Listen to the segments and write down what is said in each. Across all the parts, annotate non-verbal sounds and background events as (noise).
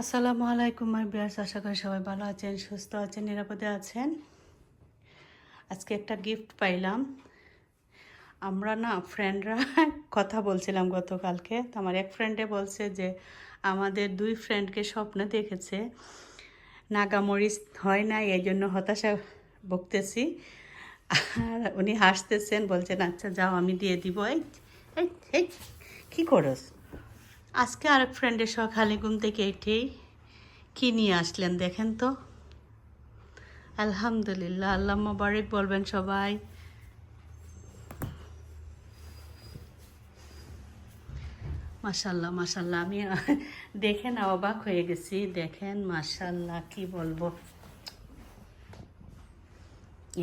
আসসালামু আলাইকুম মাই বিয়ার্স আশা করি সবাই ভালো আছেন, সুস্থ আছেন, নিরাপদে আছেন। আজকে একটা গিফট পাইলাম। আমরা না ফ্রেন্ডরা (laughs) কথা বলছিলাম গতকালকে। তো আমার এক ফ্রেন্ডে বলছে যে, আমাদের দুই ফ্রেন্ডকে স্বপ্নে দেখেছে। নাগামরিচ হয় না এই জন্য হতাশা বকতেছি আর উনি হাসতেছেন, বলছেন আচ্ছা যাও, আমি দিয়ে দিব। এই এই, কী করস? আজকে আরেক ফ্রেন্ডের সকালে ঘুম থেকে এঠেই কি নিয়ে আসলেন দেখেন তো? আলহামদুলিল্লাহ, আল্লাহ মোবারক বলবেন সবাই। মাশাল্লাহ মাশাল্লাহ আমি (laughs) দেখে না অবাক হয়ে গেছি, দেখেন মাশাল্লাহ কি বলব?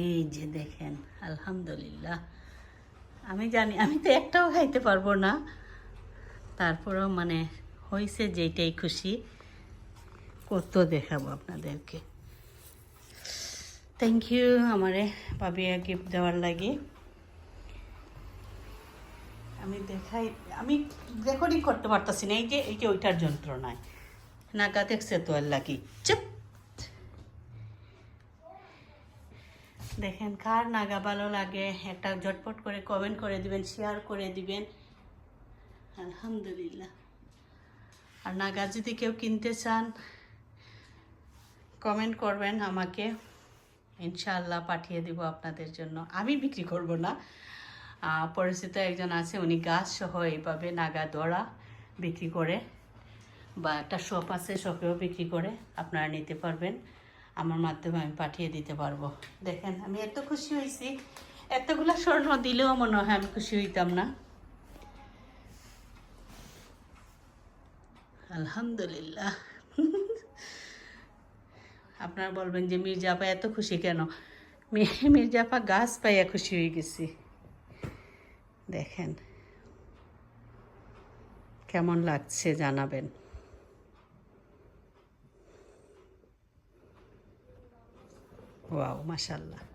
এই যে দেখেন, আলহামদুলিল্লাহ। আমি জানি, আমি তো একটাও খাইতে পারব না। তারপরেও মানে হয়েছে যেটাই খুশি, কত দেখাবো আপনাদেরকে। থ্যাংক ইউ আমারে পাবিয়া গিফট দেওয়ার লাগে। আমি দেখাই, আমি রেকর্ডিং করতে পারতাছি না, এই যে এই যে ওইটার যন্ত্রণায়। নাগা দেখছে তো আর লাগি। চুপ! দেখেন, কার নাগা ভালো লাগে, একটা ঝটপট করে কমেন্ট করে দিবেন শেয়ার করে দিবেন। আলহামদুলিল্লাহ। আর নাগা যদি কেউ কিনতে চান কমেন্ট করবেন আমাকে। ইনশাআল্লাহ পাঠিয়ে দিব আপনাদের জন্য। আমি বিক্রি করব না। পরিচিত একজন আছে, উনি গাছ সহ এইভাবে নাগা দড়া বিক্রি করে বা একটা শপ আছে শপেও বিক্রি করে আপনারা নিতে পারবেন। আমার মাধ্যমে আমি পাঠিয়ে দিতে পারব। দেখেন, আমি এত খুশি হয়েছি। এতগুলো স্বর্ণ দিলেও মনে হয় আমি খুশি হইতাম না। আলহামদুলিল্লাহ। আপনারা বলবেন যে মির্জাপা এত খুশি কেন? মি- মির্জাপা গাছ পাইয়া খুশি হয়ে গেছি। দেখেন, কেমন লাগছে জানাবেন। ওয়াও মাশাল্লাহ